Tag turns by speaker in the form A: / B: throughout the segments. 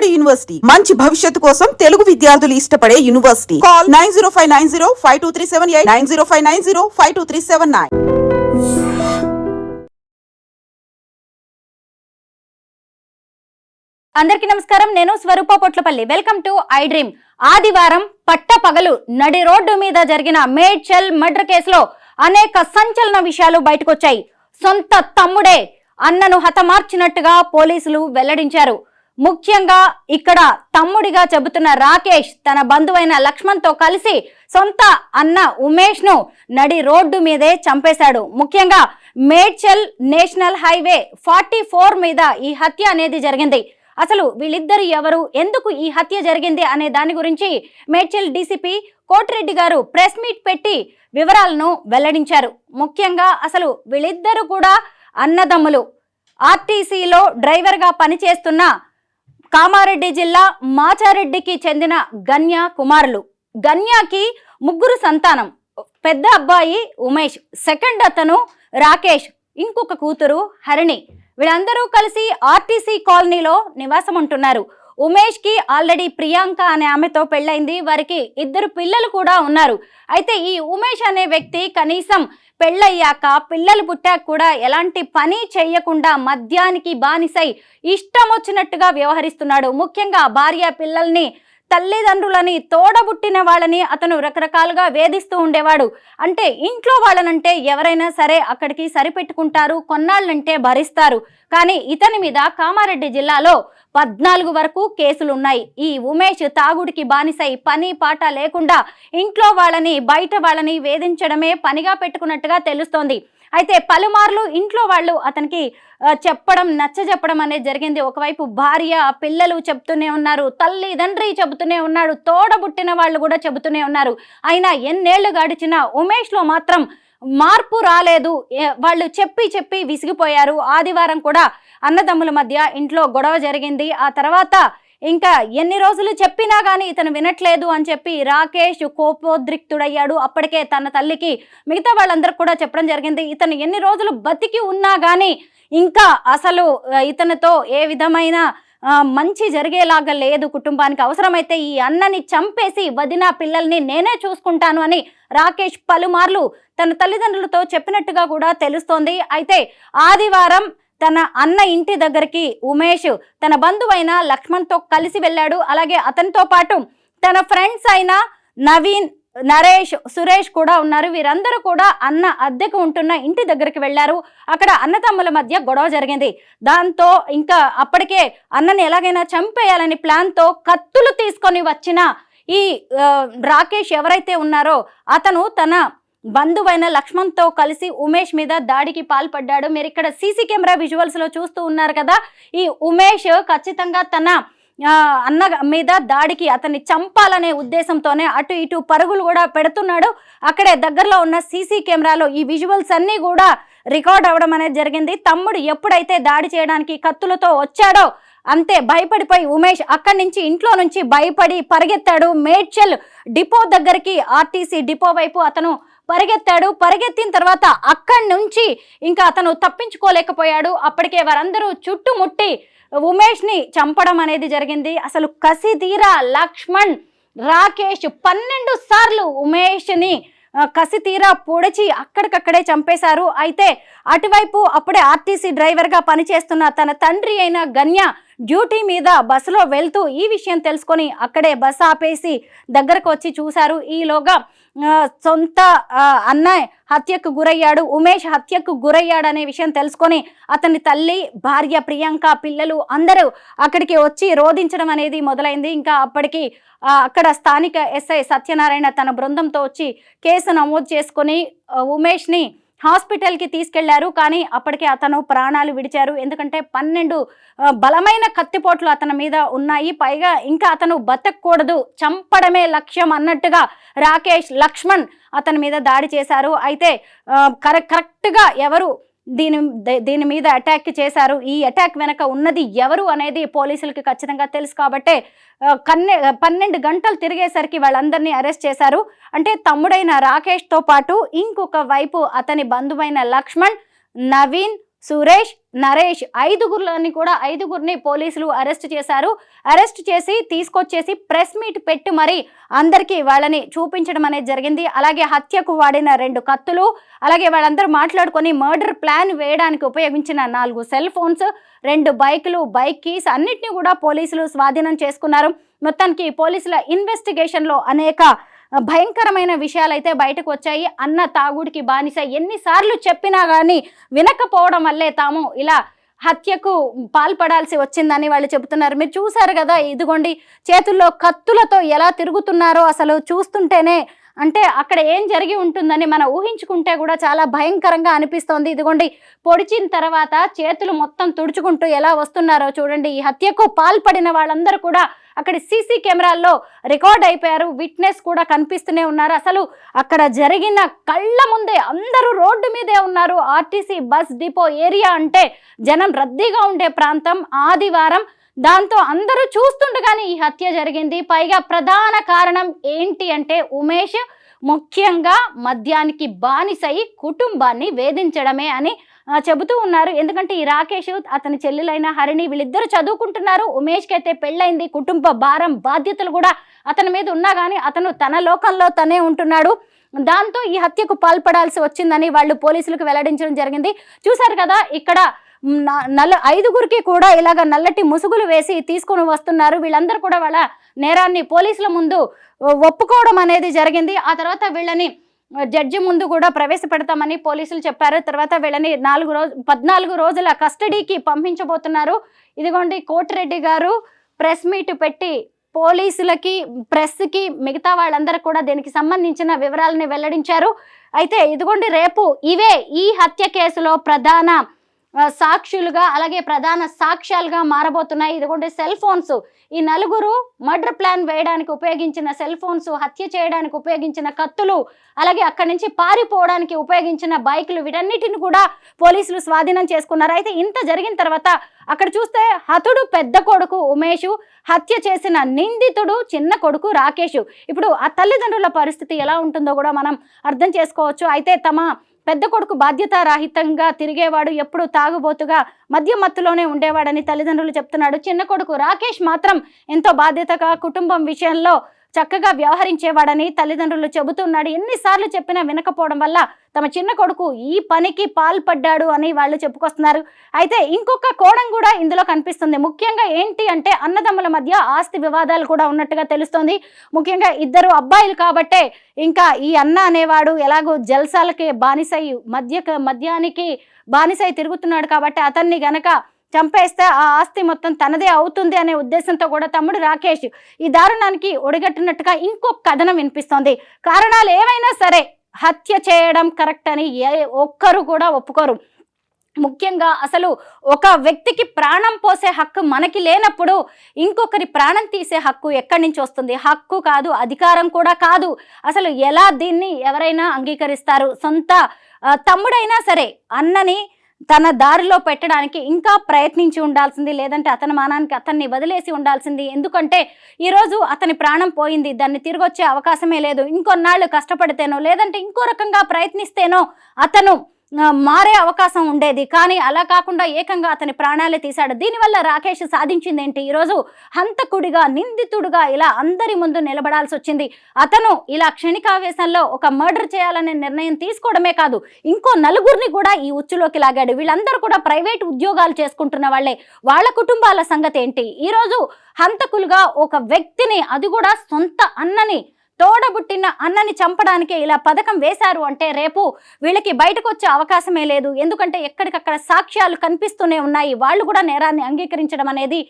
A: Kamareddy university. మంచి భవిష్యత్తు కోసం తెలుగు విద్యార్థులు ఇష్టపడే university. Call nine zero five nine zero five two three seven eight nine zero five nine zero five two three seven nine.
B: అందరికీ నమస్కారం. నేను Swaroopa Potlapalli. Welcome to I dream ఆదివారం పట్ట పగలు నడి రోడ్డు మీద జరిగిన మేడ్చల్ మర్డర్ కేసులో అనేక సంచలన విషయాలు బయటకొచ్చాయి. సొంత తమ్ముడే అన్నను హతమార్చినట్టుగా పోలీసులు వెల్లడించారు. ముఖ్యంగా ఇక్కడ తమ్ముడిగా చెబుతున్న రాకేష్ తన బంధువైన లక్ష్మణ్తో కలిసి సొంత అన్న ఉమేష్ను నడి రోడ్డు మీదే చంపేశాడు. ముఖ్యంగా Medchal national highway forty four మీద ఈ హత్య అనేది జరిగింది. అసలు వీళ్ళిద్దరు ఎవరు? ఎందుకు ఈ హత్య జరిగింది అనే దాని గురించి మేడ్చల్ డీసీపీ కోటిరెడ్డి గారు ప్రెస్ మీట్ పెట్టి వివరాలను వెల్లడించారు. ముఖ్యంగా అసలు వీళ్ళిద్దరు కూడా అన్నదమ్ములు. ఆర్టీసీలో డ్రైవర్గా పనిచేస్తున్న కామారెడ్డి జిల్లా మాచారెడ్డికి చెందిన గన్య కుమారులు. గన్యాకి ముగ్గురు సంతానం. పెద్ద అబ్బాయి ఉమేష్ సెకండ్ అతను రాకేష్ ఇంకొక కూతురు హరిణి. వీళ్ళందరూ కలిసి ఆర్టీసీ కాలనీలో నివాసం ఉంటున్నారు ఉమేష్కి ఆల్రెడీ ప్రియాంక అనే ఆమెతో పెళ్ళైంది వారికి ఇద్దరు పిల్లలు కూడా ఉన్నారు. అయితే ఈ ఉమేష్ అనే వ్యక్తి కనీసం పెళ్ళయ్యాక పిల్లలు పుట్టాక కూడా ఎలాంటి పని చేయకుండా మద్యానికి బానిసై ఇష్టం వచ్చినట్టుగా వ్యవహరిస్తున్నాడు. ముఖ్యంగా భార్య పిల్లల్ని తల్లిదండ్రులని తోడబుట్టిన వాళ్ళని అతను రకరకాలుగా వేధిస్తూ ఉండేవాడు. అంటే ఇంట్లో వాళ్ళనంటే ఎవరైనా సరే అక్కడికి సరిపెట్టుకుంటారు కొన్నాళ్ళంటే భరిస్తారు. కానీ ఇతని మీద కామారెడ్డి జిల్లాలో పద్నాలుగు వరకు కేసులు ఉన్నాయి ఈ ఉమేష్ తాగుడికి బానిసై పని పాట లేకుండా ఇంట్లో వాళ్ళని బయట వాళ్ళని వేధించడమే పనిగా పెట్టుకున్నట్టుగా తెలుస్తోంది. అయితే పలుమార్లు ఇంట్లో వాళ్ళు అతనికి చెప్పడం నచ్చ చెప్పడం అనేది జరిగింది. ఒకవైపు భార్య పిల్లలు చెబుతూనే ఉన్నారు. తల్లి తండ్రి చెబుతూనే ఉన్నాడు. తోడబుట్టిన వాళ్ళు కూడా చెబుతూనే ఉన్నారు. అయినా ఎన్నేళ్ళు గడిచినా ఉమేష్లో మాత్రం మార్పు రాలేదు. వాళ్ళు చెప్పి చెప్పి విసిగిపోయారు. ఆదివారం కూడా అన్నదమ్ముల మధ్య ఇంట్లో గొడవ జరిగింది. ఆ తర్వాత ఇంకా ఎన్ని రోజులు చెప్పినా కానీ ఇతను వినట్లేదు అని చెప్పి రాకేష్ కోపోద్రిక్తుడయ్యాడు. అప్పటికే తన తల్లికి మిగతా వాళ్ళందరికి కూడా చెప్పడం జరిగింది. ఇతను ఎన్ని రోజులు బతికి ఉన్నా కానీ ఇంకా అసలు ఇతనితో ఏ విధమైన మంచి జరిగేలాగా లేదు కుటుంబానికి. అవసరమైతే ఈ అన్నని చంపేసి వదిన పిల్లల్ని నేనే చూసుకుంటాను అని రాకేష్ పలుమార్లు తన తల్లిదండ్రులతో చెప్పినట్టుగా కూడా తెలుస్తోంది. అయితే ఆదివారం తన అన్న ఇంటి దగ్గరికి ఉమేష్ తన బంధువైన లక్ష్మణ్తో కలిసి వెళ్ళాడు. అలాగే అతనితో పాటు తన ఫ్రెండ్స్ అయిన నవీన్ నరేష్ సురేష్ కూడా ఉన్నారు. వీరందరూ కూడా అన్న అద్దెకు ఉంటున్న ఇంటి దగ్గరికి వెళ్ళారు. అక్కడ అన్నతమ్ముల మధ్య గొడవ జరిగింది. దాంతో ఇంకా అప్పటికే అన్నని ఎలాగైనా చంపేయాలని ప్లాన్తో కత్తులు తీసుకొని వచ్చిన ఈ రాకేష్ ఎవరైతే ఉన్నారో అతను తన బంధువైన లక్ష్మణ్తో కలిసి ఉమేష్ మీద దాడికి పాల్పడ్డాడు. మీరు ఇక్కడ సీసీ కెమెరా విజువల్స్లో చూస్తూ ఉన్నారు కదా ఈ ఉమేష్ ఖచ్చితంగా తన అన్న మీద దాడికి అతన్ని చంపాలనే ఉద్దేశంతోనే అటు ఇటు పరుగులు కూడా పెడుతున్నాడు. అక్కడే దగ్గరలో ఉన్న సీసీ కెమెరాలో ఈ విజువల్స్ అన్నీ కూడా రికార్డ్ అవ్వడం అనేది జరిగింది. తమ్ముడు ఎప్పుడైతే దాడి చేయడానికి కత్తులతో వచ్చాడో అంతే భయపడిపోయి ఉమేష్ అక్కడి నుంచి ఇంట్లో నుంచి భయపడి పరిగెత్తాడు. మేడ్చల్ డిపో దగ్గరికి ఆర్టీసీ డిపో వైపు అతను పరిగెత్తాడు. పరిగెత్తిన తర్వాత అక్కడి నుంచి ఇంకా అతను తప్పించుకోలేకపోయాడు. అప్పటికే వారందరూ చుట్టుముట్టి ఉమేష్ని చంపడం అనేది జరిగింది. అసలు కసి తీరా లక్ష్మణ్ రాకేష్ పన్నెండు సార్లు ఉమేష్ని కసి తీరా పొడిచి అక్కడికక్కడే చంపేశారు. అయితే అటువైపు అప్పుడే ఆర్టీసీ డ్రైవర్గా పనిచేస్తున్న తన తండ్రి అయిన గన్య డ్యూటీ మీద బస్సులో వెళ్తూ ఈ విషయం తెలుసుకొని అక్కడే బస్ ఆపేసి దగ్గరకు వచ్చి చూశారు. ఈలోగా సొంత అన్నయ్య హత్యకు గురయ్యాడు ఉమేష్ హత్యకు గురయ్యాడు అనే విషయం తెలుసుకొని అతని తల్లి భార్య ప్రియాంక పిల్లలు అందరూ అక్కడికి వచ్చి రోధించడం అనేది మొదలైంది. ఇంకా అప్పటికి అక్కడ స్థానిక ఎస్ఐ సత్యనారాయణ తన బృందంతో వచ్చి కేసు నమోదు చేసుకొని ఉమేష్ని హాస్పిటల్కి తీసుకెళ్ళారు. కానీ అప్పటికే అతను ప్రాణాలు విడిచారు. ఎందుకంటే పన్నెండు బలమైన కత్తిపోట్లు అతని మీద ఉన్నాయి. పైగా ఇంకా అతను బతకూడదు చంపడమే లక్ష్యం అన్నట్టుగా రాకేష్ లక్ష్మణ్ అతని మీద దాడి చేశారు. అయితే కరెక్ట్ కరెక్ట్గా ఎవరు దీని దీని మీద అటాక్ చేశారు. ఈ అటాక్ వెనక ఉన్నది ఎవరు అనేది పోలీసులకి ఖచ్చితంగా తెలుసు కాబట్టే కన్నె పన్నెండు గంటలు తిరిగేసరికి వాళ్ళందరినీ అరెస్ట్ చేశారు. అంటే తమ్ముడైన రాకేష్తో పాటు ఇంకొక వైపు అతని బంధువైన లక్ష్మణ్ నవీన్ సురేష్ నరేష్ ఐదుగురులని కూడా ఐదుగురిని పోలీసులు అరెస్ట్ చేశారు. అరెస్ట్ చేసి తీసుకొచ్చేసి ప్రెస్ మీట్ పెట్టి మరి అందరికీ వాళ్ళని చూపించడం అనేది జరిగింది. అలాగే హత్యకు వాడిన రెండు కత్తులు అలాగే వాళ్ళందరూ మాట్లాడుకొని మర్డర్ ప్లాన్ వేయడానికి ఉపయోగించిన నాలుగు సెల్ ఫోన్స్ రెండు బైకులు బైక్ కీస్ అన్నిటిని కూడా పోలీసులు స్వాధీనం చేసుకున్నారు. మొత్తానికి పోలీసుల ఇన్వెస్టిగేషన్లో అనేక భయంకరమైన విషయాలు అయితే బయటకు వచ్చాయి. అన్న తాగుడికి బానిస ఎన్నిసార్లు చెప్పినా కానీ వినకపోవడం వల్లే తాము ఇలా హత్యకు పాల్పడాల్సి వచ్చిందని వాళ్ళు చెబుతున్నారు. మీరు చూసారు కదా ఇదిగోండి చేతుల్లో కత్తులతో ఎలా తిరుగుతున్నారో అసలు చూస్తుంటేనే అంటే అక్కడ ఏం జరిగి ఉంటుందని మనం ఊహించుకుంటే కూడా చాలా భయంకరంగా అనిపిస్తోంది. ఇదిగోండి పొడిచిన తర్వాత చేతులు మొత్తం తుడుచుకుంటూ ఎలా వస్తున్నారో చూడండి. ఈ హత్యకు పాల్పడిన వాళ్ళందరూ కూడా అక్కడ సీసీ కెమెరాల్లో రికార్డ్ అయిపోయారు. విట్నెస్ కూడా కనిపిస్తూనే ఉన్నారు. అసలు అక్కడ జరిగిన కళ్ళ ముందే అందరూ రోడ్డు మీదే ఉన్నారు. ఆర్టీసీ బస్ డిపో ఏరియా అంటే జనం రద్దీగా ఉండే ప్రాంతం ఆదివారం. దాంతో అందరూ చూస్తుండగానే ఈ హత్య జరిగింది. పైగా ప్రధాన కారణం ఏంటి అంటే ఉమేష్ ముఖ్యంగా మద్యానికి బానిసై కుటుంబాన్ని వేధించడమే అని చెబుతూ ఉన్నారు. ఎందుకంటే ఈ రాకేష్ అతని చెల్లెలైన హరిణి వీళ్ళిద్దరు చదువుకుంటున్నారు. ఉమేష్కి అయితే పెళ్ళైంది. కుటుంబ భారం బాధ్యతలు కూడా అతని మీద ఉన్నా కానీ అతను తన లోకంలో తనే ఉంటున్నాడు. దాంతో ఈ హత్యకు పాల్పడాల్సి వచ్చిందని వాళ్ళు పోలీసులకు వెల్లడించడం జరిగింది. చూశారు కదా ఇక్కడ నల్ల ఐదుగురికి కూడా ఇలాగ నల్లటి ముసుగులు వేసి తీసుకొని వస్తున్నారు. వీళ్ళందరూ కూడా వాళ్ళ నేరాన్ని పోలీసుల ముందు ఒప్పుకోవడం అనేది జరిగింది. ఆ తర్వాత వీళ్ళని జడ్జి ముందు కూడా ప్రవేశపెడతామని పోలీసులు చెప్పారు. తర్వాత వీళ్ళని నాలుగు రోజు పద్నాలుగు రోజుల కస్టడీకి పంపించబోతున్నారు. ఇదిగోండి కోటిరెడ్డి గారు ప్రెస్ మీట్ పెట్టి పోలీసులకి ప్రెస్కి మిగతా వాళ్ళందరూ కూడా దీనికి సంబంధించిన వివరాలని వెల్లడించారు. అయితే ఇదిగోండి రేపు ఇవే ఈ హత్య కేసులో ప్రధాన సాక్షులుగా అలాగే ప్రధాన సాక్ష్యాలుగా మారబోతున్నాయి. ఇదిగోండి సెల్ ఫోన్స్ ఈ నలుగురు మర్డర్ ప్లాన్ వేయడానికి ఉపయోగించిన సెల్ ఫోన్స్ హత్య చేయడానికి ఉపయోగించిన కత్తులు అలాగే అక్కడి నుంచి పారిపోవడానికి ఉపయోగించిన బైకులు వీటన్నిటిని కూడా పోలీసులు స్వాధీనం చేసుకున్నారు. అయితే ఇంత జరిగిన తర్వాత అక్కడ చూస్తే హతుడు పెద్ద కొడుకు ఉమేషు హత్య చేసిన నిందితుడు చిన్న కొడుకు రాకేష్. ఇప్పుడు ఆ తల్లిదండ్రుల పరిస్థితి ఎలా ఉంటుందో కూడా మనం అర్థం చేసుకోవచ్చు. అయితే తమ పెద్ద కొడుకు బాధ్యతారాహితంగా తిరిగేవాడు ఎప్పుడు తాగుబోతుగా మధ్య మత్తులోనే ఉండేవాడని తల్లిదండ్రులు చెప్తున్నాడు చిన్న కొడుకు రాకేష్ మాత్రం ఎంతో బాధ్యతగా కుటుంబం విషయంలో చక్కగా వ్యవహరించేవాడని తల్లిదండ్రులు చెబుతున్నాడు. ఎన్నిసార్లు చెప్పినా వినకపోవడం వల్ల తమ చిన్న కొడుకు ఈ పనికి పాల్పడ్డాడు అని వాళ్ళు చెప్పుకొస్తున్నారు. అయితే ఇంకొక కోణం కూడా ఇందులో కనిపిస్తుంది. ముఖ్యంగా ఏంటి అంటే అన్నదమ్ముల మధ్య ఆస్తి వివాదాలు కూడా ఉన్నట్టుగా తెలుస్తోంది. ముఖ్యంగా ఇద్దరు అబ్బాయిలు కాబట్టే ఇంకా ఈ అన్న అనేవాడు ఎలాగో జల్సాలకి బానిసై మధ్య మద్యానికి బానిసై తిరుగుతున్నాడు కాబట్టి అతన్ని గనక చంపేస్తే ఆ ఆస్తి మొత్తం తనదే అవుతుంది అనే ఉద్దేశంతో కూడా తమ్ముడు రాకేష్ ఈ దారుణానికి ఒడిగట్టినట్టుగా ఇంకొక కథనం వినిపిస్తోంది. కారణాలు ఏవైనా సరే హత్య చేయడం కరెక్ట్ అని ఏ ఒక్కరు కూడా ఒప్పుకోరు. ముఖ్యంగా అసలు ఒక వ్యక్తికి ప్రాణం పోసే హక్కు మనకి లేనప్పుడు ఇంకొకరి ప్రాణం తీసే హక్కు ఎక్కడి నుంచి వస్తుంది? హక్కు కాదు అధికారం కూడా కాదు. అసలు ఎలా దీన్ని ఎవరైనా అంగీకరిస్తారు? సొంత తమ్ముడైనా సరే అన్నని తన దారిలో పెట్టడానికి ఇంకా ప్రయత్నించి ఉండాల్సింది లేదంటే అతని మానానికి అతన్ని వదిలేసి ఉండాల్సింది. ఎందుకంటే ఈరోజు అతని ప్రాణం పోయింది దాన్ని తిరిగి వచ్చే అవకాశమే లేదు. ఇంకొన్నాళ్ళు కష్టపడితేనో లేదంటే ఇంకో రకంగా ప్రయత్నిస్తేనో అతను మారే అవకాశం ఉండేది. కానీ అలా కాకుండా ఏకంగా అతని ప్రాణాలే తీశాడు. దీనివల్ల రాకేష్ సాధించింది ఏంటి ఈరోజు హంతకుడిగా నిందితుడుగా ఇలా అందరి ముందు నిలబడాల్సి వచ్చింది. అతను ఇలా క్షణికావేశంలో ఒక మర్డర్ చేయాలనే నిర్ణయం తీసుకోవడమే కాదు ఇంకో నలుగురిని కూడా ఈ ఉచ్చులోకి లాగాడు. వీళ్ళందరూ కూడా ప్రైవేట్ ఉద్యోగాలు చేసుకుంటున్న వాళ్ళే. వాళ్ళ కుటుంబాల సంగతి ఏంటి ఈరోజు హంతకులుగా ఒక వ్యక్తిని అది కూడా సొంత అన్నని తోడబుట్టిన అన్నని చంపడానికే ఇలా పథకం వేశారు అంటే రేపు వీళ్ళకి బయటకు వచ్చే అవకాశమే లేదు. ఎందుకంటే ఎక్కడికక్కడ సాక్ష్యాలు కనిపిస్తూనే ఉన్నాయి. వాళ్ళు కూడా నేరాన్ని అంగీకరించడం అనేది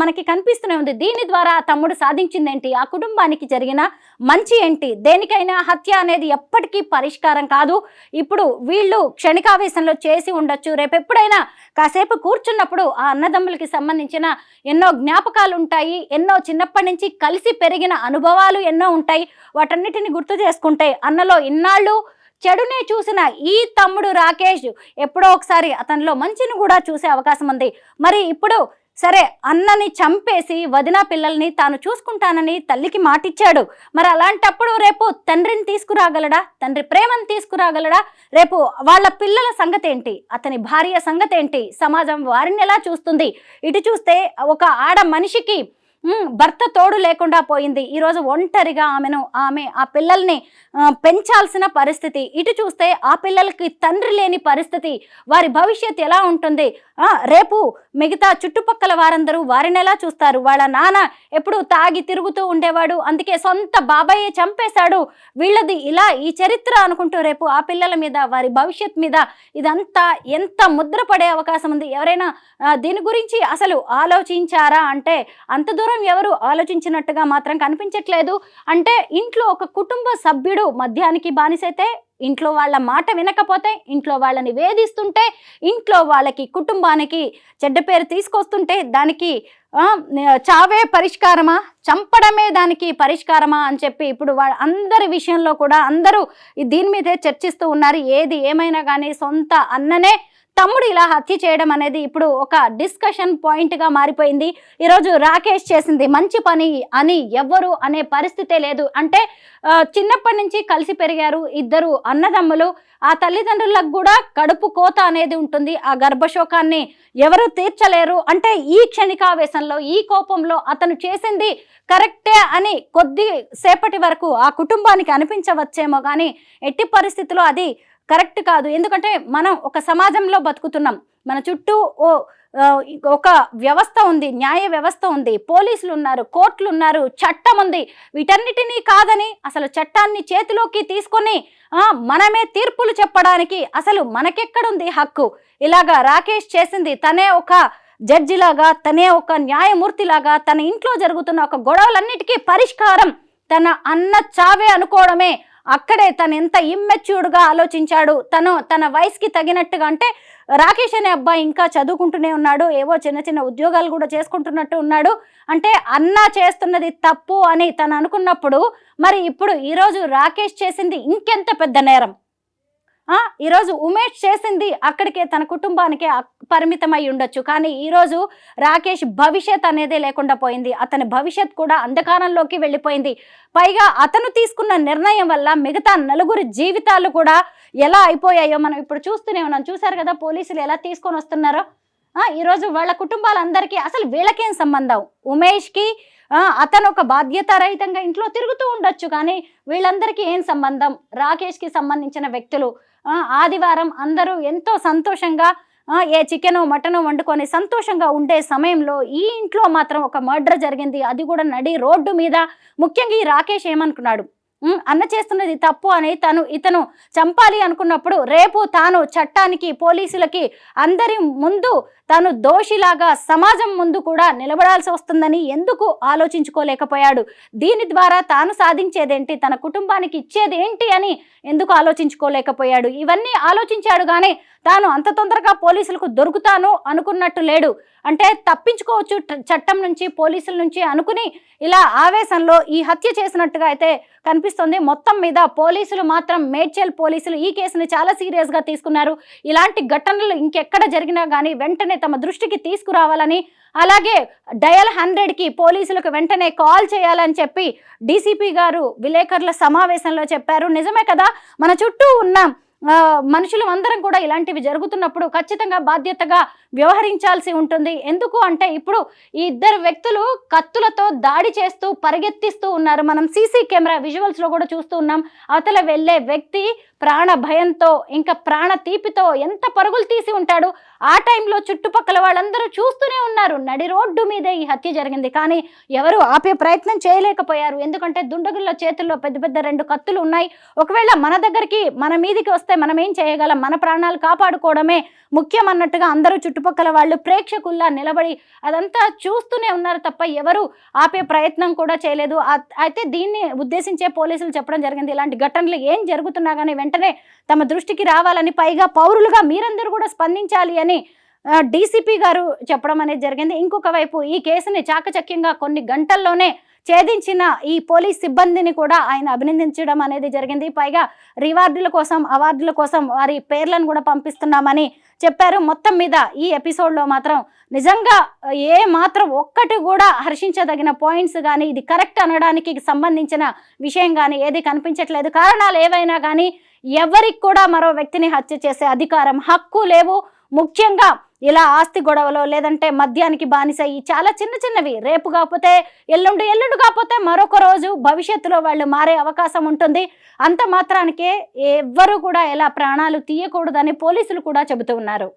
B: మనకి కనిపిస్తూనే ఉంది. దీని ద్వారా తమ్ముడు సాధించిందేంటి? ఆ కుటుంబానికి జరిగిన మంచి ఏంటి? దేనికైనా హత్య అనేది ఎప్పటికీ పరిష్కారం కాదు. ఇప్పుడు వీళ్ళు క్షణికావేశంలో చేసి ఉండొచ్చు. రేపు ఎప్పుడైనా కాసేపు కూర్చున్నప్పుడు ఆ అన్నదమ్ములకి సంబంధించిన ఎన్నో జ్ఞాపకాలు ఉంటాయి. ఎన్నో చిన్నప్పటి నుంచి కలిసి పెరిగిన అనుభవాలు ఎన్నో ఉంటాయి. వాటన్నిటిని గుర్తు చేసుకుంటే అన్నలో ఇన్నాళ్ళు చెడునే చూసిన ఈ తమ్ముడు రాకేష్ ఎప్పుడో ఒకసారి అతనిలో మంచిని కూడా చూసే అవకాశం ఉంది. మరి ఇప్పుడు సరే అన్నని చంపేసి వదిన పిల్లల్ని తాను చూసుకుంటానని తల్లికి మాటిచ్చాడు. మరి అలాంటప్పుడు రేపు తండ్రిని తీసుకురాగలడా? తండ్రి ప్రేమను తీసుకురాగలడా? రేపు వాళ్ళ పిల్లల సంగతి ఏంటి అతని భార్య సంగతి ఏంటి సమాజం వారిని ఎలా చూస్తుంది? ఇటు చూస్తే ఒక ఆడ మనిషికి భర్త తోడు లేకుండా పోయింది. ఈరోజు ఒంటరిగా ఆమెను ఆమె ఆ పిల్లల్ని పెంచాల్సిన పరిస్థితి. ఇటు చూస్తే ఆ పిల్లలకి తండ్రి లేని పరిస్థితి. వారి భవిష్యత్ ఎలా ఉంటుంది? రేపు మిగతా చుట్టుపక్కల వారందరూ వారిని ఎలా చూస్తారు? వాళ్ళ నాన్న ఎప్పుడు తాగి తిరుగుతూ ఉండేవాడు. అందుకే సొంత బాబాయే చంపేశాడు. వీళ్ళది ఇలా ఈ చరిత్ర అనుకుంటూ రేపు ఆ పిల్లల మీద వారి భవిష్యత్ మీద ఇదంతా ఎంత ముద్ర పడే అవకాశం ఉంది? ఎవరైనా దీని గురించి అసలు ఆలోచించారా? అంటే అంత దూరం ఎవరు ఆలోచించినట్టుగా మాత్రం కనిపించట్లేదు. అంటే ఇంట్లో ఒక కుటుంబ సభ్యుడు మద్యానికి బానిసైతే ఇంట్లో వాళ్ళ మాట వినకపోతే ఇంట్లో వాళ్ళని వేధిస్తుంటే ఇంట్లో వాళ్ళకి కుటుంబానికి చెడ్డ పేరు తీసుకొస్తుంటే దానికి చావే పరిష్కారమా? చంపడమే దానికి పరిష్కారమా? అని చెప్పి ఇప్పుడు వాళ్ళ అందరి విషయంలో కూడా అందరూ దీని మీదే చర్చిస్తూ ఉన్నారు. ఏది ఏమైనా కానీ సొంత అన్ననే తమ్ముడు ఇలా హత్య చేయడం అనేది ఇప్పుడు ఒక డిస్కషన్ పాయింట్గా మారిపోయింది. ఈరోజు రాకేష్ చేసింది మంచి పని అని ఎవ్వరు అనే పరిస్థితే లేదు. అంటే చిన్నప్పటి నుంచి కలిసి పెరిగారు ఇద్దరు అన్నదమ్ములు. ఆ తల్లిదండ్రులకు కూడా కడుపు కోత అనేది ఉంటుంది. ఆ గర్భశోకాన్ని ఎవరు తీర్చలేరు. అంటే ఈ క్షణికావేశంలో ఈ కోపంలో అతను చేసింది కరెక్టే అని కొద్ది సేపటి వరకు ఆ కుటుంబానికి అనిపించవచ్చేమో కానీ ఎట్టి పరిస్థితిలో అది కరెక్ట్ కాదు. ఎందుకంటే మనం ఒక సమాజంలో బతుకుతున్నాం. మన చుట్టూ ఓ ఒక వ్యవస్థ ఉంది న్యాయ వ్యవస్థ ఉంది. పోలీసులు ఉన్నారు కోర్టులు ఉన్నారు చట్టం ఉంది. వీటన్నిటినీ కాదని అసలు చట్టాన్ని చేతిలోకి తీసుకొని మనమే తీర్పులు చెప్పడానికి అసలు మనకెక్కడుంది హక్కు? ఇలాగా రాకేష్ చేసింది తనే ఒక జడ్జిలాగా తనే ఒక న్యాయమూర్తిలాగా తన ఇంట్లో జరుగుతున్న ఒక గొడవలన్నిటికీ పరిష్కారం తన అన్న చావే అనుకోవడమే అక్కడే తను ఎంత ఇమ్మెచ్యూర్డ్గా ఆలోచించాడు తను తన వయసుకి తగినట్టుగా అంటే రాకేష్ అనే అబ్బాయి ఇంకా చదువుకుంటూనే ఉన్నాడు ఏవో చిన్న చిన్న ఉద్యోగాలు కూడా చేసుకుంటున్నట్టు ఉన్నాడు. అంటే అన్న చేస్తున్నది తప్పు అని తను అనుకున్నప్పుడు మరి ఇప్పుడు ఈరోజు రాకేష్ చేసింది ఇంకెంత పెద్ద నేరం? ఈరోజు ఉమేష్ చేసింది అక్కడికే తన కుటుంబానికి పరిమితమై ఉండొచ్చు. కానీ ఈరోజు రాకేష్ భవిష్యత్ అనేది లేకుండా పోయింది. అతని భవిష్యత్ కూడా అంధకారంలోకి వెళ్ళిపోయింది. పైగా అతను తీసుకున్న నిర్ణయం వల్ల మిగతా నలుగురు జీవితాలు కూడా ఎలా అయిపోయాయో మనం ఇప్పుడు చూస్తూనే ఉన్నాం. చూసారు కదా పోలీసులు ఎలా తీసుకొని వస్తున్నారో? ఈరోజు వాళ్ళ కుటుంబాలందరికీ అసలు వీళ్ళకేం సంబంధం? ఉమేష్కి అతను ఒక బాధ్యతారహితంగా ఇంట్లో తిరుగుతూ ఉండొచ్చు. కానీ వీళ్ళందరికీ ఏం సంబంధం? రాకేష్కి సంబంధించిన వ్యక్తులు ఆదివారం అందరూ ఎంతో సంతోషంగా ఏ చికెను మటను వండుకొని సంతోషంగా ఉండే సమయంలో ఈ ఇంట్లో మాత్రం ఒక మర్డర్ జరిగింది. అది కూడా నడి రోడ్డు మీద. ముఖ్యంగా ఈ రాకేష్ ఏమనుకున్నాడు? అన్న చేస్తున్నది తప్పు అని తను ఇతను చంపాలి అనుకున్నప్పుడు రేపు తాను చట్టానికి పోలీసులకి అందరి ముందు తాను దోషిలాగా సమాజం ముందు కూడా నిలబడాల్సి వస్తుందని ఎందుకు ఆలోచించుకోలేకపోయాడు? దీని ద్వారా తాను సాధించేదేంటి? తన కుటుంబానికి ఇచ్చేది ఏంటి అని ఎందుకు ఆలోచించుకోలేకపోయాడు? ఇవన్నీ ఆలోచించాడు కానీ తాను అంత తొందరగా పోలీసులకు దొరుకుతాను అనుకున్నట్టు లేడు. అంటే తప్పించుకోవచ్చు చట్టం నుంచి పోలీసుల నుంచి అనుకుని ఇలా ఆవేశంలో ఈ హత్య చేసినట్టుగా అయితే కనిపిస్తుంది. మొత్తం మీద పోలీసులు మాత్రం మేడ్చల్ పోలీసులు ఈ కేసుని చాలా సీరియస్గా తీసుకున్నారు. ఇలాంటి ఘటనలు ఇంకెక్కడ జరిగినా కానీ వెంటనే తమ దృష్టికి తీసుకురావాలని అలాగే డయల్ హండ్రెడ్కి పోలీసులకు వెంటనే కాల్ చేయాలని చెప్పి డీసీపీ గారు విలేకరుల సమావేశంలో చెప్పారు. నిజమే కదా? మన చుట్టూ ఉన్న మనుషులు అందరం కూడా ఇలాంటివి జరుగుతున్నప్పుడు ఖచ్చితంగా బాధ్యతగా వ్యవహరించాల్సి ఉంటుంది. ఎందుకు అంటే ఇప్పుడు ఈ ఇద్దరు వ్యక్తులు కత్తులతో దాడి చేస్తూ పరిగెత్తిస్తూ ఉన్నారు. మనం సీసీ కెమెరా విజువల్స్లో కూడా చూస్తూ ఉన్నాం. అవతల వెళ్ళే వ్యక్తి ప్రాణ భయంతో ఇంకా ప్రాణ తీపితో ఎంత పరుగులు తీసి ఉంటాడు. ఆ టైంలో చుట్టుపక్కల వాళ్ళందరూ చూస్తూనే ఉన్నారు. నడి రోడ్డు మీదే ఈ హత్య జరిగింది. కానీ ఎవరు ఆపే ప్రయత్నం చేయలేకపోయారు. ఎందుకంటే దుండగుల్లో చేతుల్లో పెద్ద పెద్ద రెండు కత్తులు ఉన్నాయి. ఒకవేళ మన దగ్గరికి మన మీదికి వస్తే మనం ఏం చేయగలం? మన ప్రాణాలు కాపాడుకోవడమే ముఖ్యం అన్నట్టుగా అందరూ చుట్టుపక్కల వాళ్ళు ప్రేక్షకుల్లా నిలబడి అదంతా చూస్తూనే ఉన్నారు తప్ప ఎవరు ఆపే ప్రయత్నం కూడా చేయలేదు. అయితే దీన్ని ఉద్దేశించే పోలీసులు చెప్పడం జరిగింది. ఇలాంటి ఘటనలు ఏం జరుగుతున్నా కానీ వెంటనే తమ దృష్టికి రావాలని పైగా పౌరులుగా మీరందరూ కూడా స్పందించాలి అని డీసీపీ గారు చెప్పడం అనేది జరిగింది. ఇంకొక వైపు ఈ కేసుని చాకచక్యంగా కొన్ని గంటల్లోనే ఛేదించిన ఈ పోలీస్ సిబ్బందిని కూడా ఆయన అభినందించడం అనేది జరిగింది. పైగా రివార్డుల కోసం అవార్డుల కోసం వారి పేర్లను కూడా పంపిస్తున్నామని చెప్పారు. మొత్తం మీద ఈ ఎపిసోడ్లో మాత్రం నిజంగా ఏ మాత్రం ఒక్కటి కూడా హర్షించదగిన పాయింట్స్ కానీ ఇది కరెక్ట్ అనడానికి సంబంధించిన విషయం కానీ ఏది కనిపించట్లేదు. కారణాలు ఏవైనా కానీ ఎవరికి కూడా మరో వ్యక్తిని హత్య చేసే అధికారం హక్కు లేవు. ముఖ్యంగా ఇలా ఆస్తి గొడవలో లేదంటే మద్యానికి బానిస ఈ చాలా చిన్న చిన్నవి. రేపు కాకపోతే ఎల్లుండి ఎల్లుండి కాకపోతే మరొక రోజు భవిష్యత్తులో వాళ్ళు మారే అవకాశం ఉంటుంది. అంత మాత్రానికే ఎవ్వరూ కూడా ఇలా ప్రాణాలు తీయకూడదని పోలీసులు కూడా చెబుతూ ఉన్నారు.